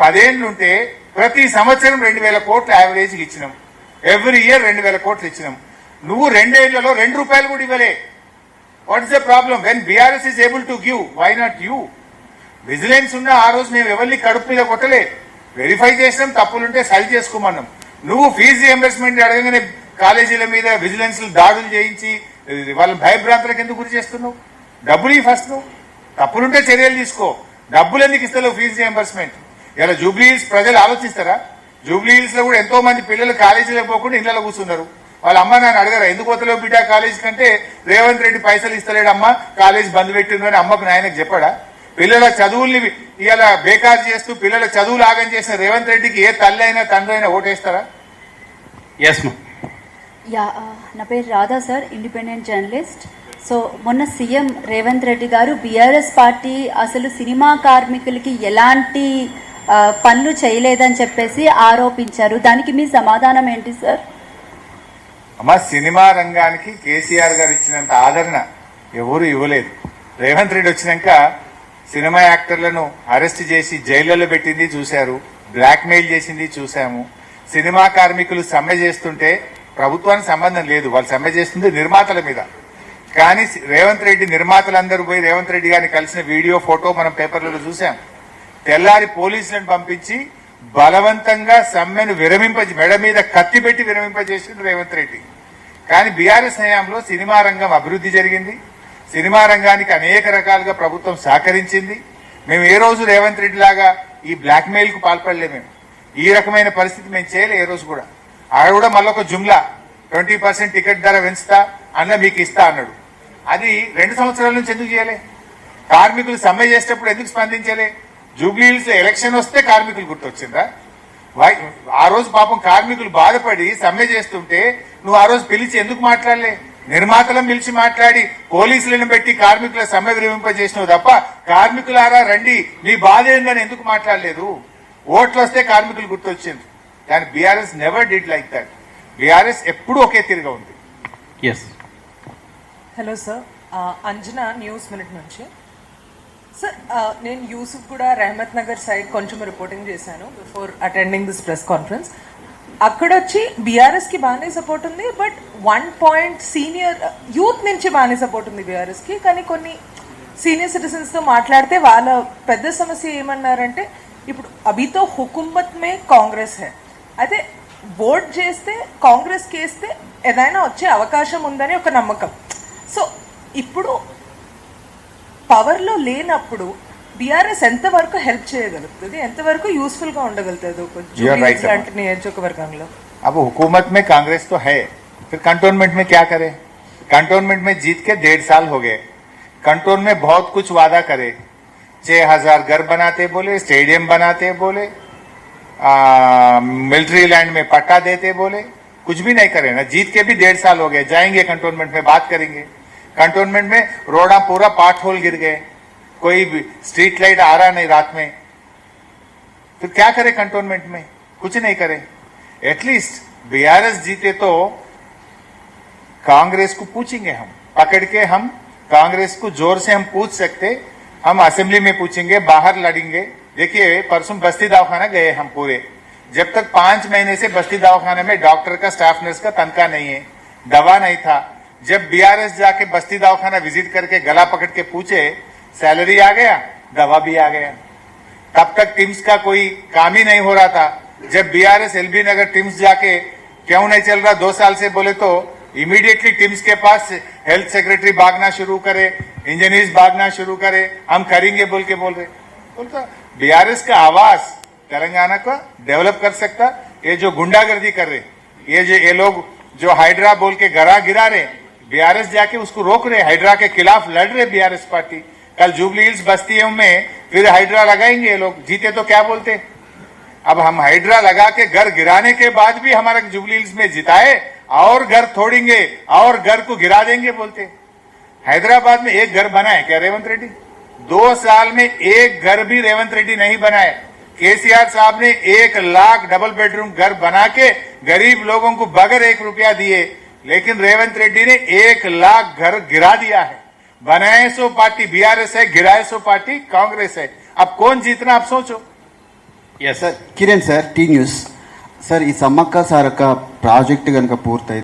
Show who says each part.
Speaker 1: పదేళ్ళుంటే ప్రతి సంవత్సరం రెండు వేల కోట్లు యావరేజ్ ఇచ్చినాం. ఎవ్రీ ఇయర్ రెండు వేల కోట్లు ఇచ్చినాం. నువ్వు రెండేళ్ళలో రెండు రూపాయలు కూడా ఇవ్వలే. What is the problem when BRS is able to give why not you vigilance ఉన్న ఆ రోజు మేము ఎవరిని కడుపు మీద కొట్టలే. వెరిఫై చేసినాం తప్పులుంటే సరి చేసుకోమన్నాం. నువ్వు ఫీజు రియంబర్స్మెంట్ అడగగానే కాలేజీల మీద విజిలెన్స్ దాడులు చేయించి వాళ్ళని భయభ్రాంతులకు ఎందుకు గురి చేస్తున్నావు? డబ్బులు ఫస్ట్ నువ్వు. తప్పులుంటే చర్యలు తీసుకో. డబ్బులు ఎందుకు ఇస్తలేవు ఫీజు రియంబర్స్మెంట్ ఇలా జూబ్లీ హిల్స్ ప్రజలు ఆలోచిస్తారా? జూబ్లీ హిల్స్లో కూడా ఎంతో మంది పిల్లలు కాలేజీలో పోకుండా ఇళ్ళలో కూర్చున్నారు. వాళ్ళ అమ్మ నాన్న అడగరా ఎందుకు పోతలేవు బిడ్డ కాలేజ్ కంటే రేవంత్ రెడ్డి పైసలు ఇస్తలేడు అమ్మ కాలేజ్ బంద్ పెట్టిండు అని అమ్మకు నాయనకు చెప్పాడా? పిల్లల చదువుల్ని ఇలా బేకారు చేస్తూ పిల్లల చదువులు ఆగం చేసిన రేవంత్ రెడ్డికి ఏ తల్లి అయినా తండ్రి అయినా ఓటేస్తారా?
Speaker 2: ఎస్ మా
Speaker 3: యా నా పేరు Radha sir independent journalist. So మొన్న సీఎం రేవంత్ రెడ్డి గారు బీఆర్ఎస్ పార్టీ అసలు సినిమా కార్మికులకి ఎలాంటి పనులు చేయలేదని చెప్పేసి ఆరోపించారు. దానికి మీ సమాధానం ఏంటి సార్?
Speaker 1: అమ్మ సినిమా రంగానికి కేసీఆర్ గారు ఇచ్చినంత ఆదరణ ఎవరు ఇవ్వలేదు. రేవంత్ రెడ్డి వచ్చినాక సినిమా యాక్టర్లను అరెస్ట్ చేసి జైళ్ళలో పెట్టింది చూశారు బ్లాక్మెయిల్ చేసింది చూశాము. సినిమా కార్మికులు సమ్మె చేస్తుంటే ప్రభుత్వానికి సంబంధం లేదు. వాళ్ళు సమ్మె చేస్తుంది నిర్మాతల మీద. కానీ రేవంత్ రెడ్డి నిర్మాతలందరూ పోయి రేవంత్ రెడ్డి గారిని కలిసిన వీడియో ఫోటో మనం పేపర్లలో చూసాం తెల్లారి పోలీసులను పంపించి బలవంతంగా సమ్మెను విరమింప మెడ మీద కత్తి పెట్టి విరమింపజేసిండు రేవంత్ రెడ్డి. కానీ బీఆర్ఎస్ హయాంలో సినిమా రంగం అభివృద్ధి జరిగింది. సినిమా రంగానికి అనేక రకాలుగా ప్రభుత్వం సహకరించింది. మేము ఏ రోజు రేవంత్ రెడ్డి లాగా ఈ బ్లాక్ మెయిల్కు మేము. ఈ రకమైన పరిస్థితి మేము చేయలే ఏ రోజు కూడా. ఆడ కూడా మళ్ళొక జుమ్లా ట్వంటీ పర్సెంట్ టికెట్ ధర పెంచుతా అన్న మీకు ఇస్తా అన్నాడు. అది రెండు సంవత్సరాల నుంచి ఎందుకు చేయలే? కార్మికులు సమ్మె చేసేటప్పుడు ఎందుకు స్పందించలే? జూబ్లీ హిల్స్లో ఎలక్షన్ వస్తే కార్మికులు గుర్తొచ్చిందా? వై- ఆ రోజు పాపం కార్మికులు బాధపడి సమ్మె చేస్తుంటే నువ్వు ఆ రోజు పిలిచి ఎందుకు మాట్లాడలే? నిర్మాతలను పిలిచి మాట్లాడి పోలీసులను పెట్టి కార్మికుల సమ్మె విరమింపజేసినావు తప్ప కార్మికులారా రండి మీ బాధ ఏందని ఎందుకు మాట్లాడలేదు? ఓట్లు వస్తే కార్మికులు గుర్తొచ్చింది కానీ BRS never did like that BRS ఎప్పుడూ ఒకే తిరిగా ఉంది.
Speaker 2: Yes
Speaker 4: hello sir Anjana news minute నుంచి. సార్ uh, నేను యూసుఫ్ కూడా రహమత్ నగర్ సైడ్ కొంచెం రిపోర్టింగ్ చేశాను before attending this press conference అక్కడ వచ్చి బీఆర్ఎస్కి బాగానే సపోర్ట్ ఉంది but one point senior youth నుంచి బాగానే సపోర్ట్ ఉంది బీఆర్ఎస్కి కానీ కొన్ని సీనియర్ సిటిజన్స్తో మాట్లాడితే వాళ్ళ పెద్ద సమస్య ఏమన్నారంటే ఇప్పుడు అభితో హుకుమత్ మే కాంగ్రెస్ హే. అయితే ఓట్ చేస్తే కాంగ్రెస్ కేస్తే ఏదైనా వచ్చే అవకాశం ఉందని ఒక నమ్మకం. సో ఇప్పుడు పవర్లో లేనప్పుడు బీఆర్ఎస్ ఎంతవరకు హెల్ప్ చేయగలుగుతుంది ఎంతవరకు యూస్ఫుల్ గా ఉండగలుగుతుంది ఒక
Speaker 1: You are right,
Speaker 4: జూబ్లీ లాంటి నియోజకవర్గంలో
Speaker 1: अब हुकूमत में कांग्रेस तो है फिर कंटोनमेंट में क्या करे कंटोनमेंट में जीत के डेढ़ साल हो गए कंटोन में बहुत कुछ वादा करे छह हजार घर बनाते बोले स्टेडियम बनाते बोले मिलिट्री लैंड में पट्टा देते बोले कुछ भी नहीं करे ना जीत के भी डेढ़ साल हो गए जाएंगे कंटोनमेंट में बात करेंगे कंटोनमेंट में रोडा पूरा पार्ट होल गिर गए। कोई भी स्ट्रीट लाइट आ रहा नहीं रात में। तो क्या करे कंटोनमेंट में? कुछ नहीं करे। एटलीस्ट बीआरएस जीते तो कांग्रेस को पूछेंगे हम। पकड़ के हम कांग्रेस को ज़ोर से हम पूछ सकते। हम असेंबली में पूछेंगे, बाहर लड़ेंगे। देखिए, परसों बस्ती दवाखाना गए हम पूरे। जब तक पाँच महीने से बस्ती दवाखाने में डॉक्टर का स्टाफ नर्स का तनखा नहीं है। दवा नहीं था। जब बीआरएस जाके बस्ती दवाखाना विज़िट करके गला पकड़ के पूछे सैलरी आ गया? दवा भी आ गया. तब तक टिम्स का कोई काम ही नहीं हो रहा था। जब बीआरएस एलबी नगर टिम्स जाके, क्यों नहीं चल रहा? दो साल से बोले तो इमीडिएटली टिम्स के पास हेल्थ सेक्रेटरी भागना शुरू करे इंजीनियर्स भागना शुरू करे, हम करेंगे बोल के बोल रहे। बोलता बीआरएस का आवाज़ तेलंगाना को डेवलप कर सकता, ये जो गुंडागर्दी कर रहे, ये जो, ये लोग जो हाइड्रा बोल के गरा गिरा रहे बीआरएस जाके उसको रोक रहे हाइड्रा के खिलाफ लड़ रहे बीआरएस पार्टी। कल जुबली हिल्स बस्तियों में फिर हाइड्रा लगाएँगे ये लोग। जीते तो क्या बोलते? अब हम हाइड्रा लगा के घर गिराने के बाद भी हमारा जुबली हिल्स में जिताए, और घर तोड़ेंगे, और घर को गिरा देंगे बोलते। हैदराबाद में एक घर बना है क्या रेवंत रेड्डी? दो साल में एक घर भी रेवंत रेड्डी नहीं बनाए। केसीआर साहब ने एक लाख डबल बेडरूम घर बना के गरीब लोगों को बगैर एक रुपया दिए। लेकिन रेवंत रेड्डी ने एक लाख घर गिरा दिया है बनाए सो पार्टी बीआरएस है गिराए सो पार्टी कांग्रेस है अब कौन जीतना आप सोचो
Speaker 2: yes
Speaker 5: sir Kiran sir T news sir ఈ సమ్మక్క సారక్క ప్రాజెక్ట్ కనుక పూర్తయి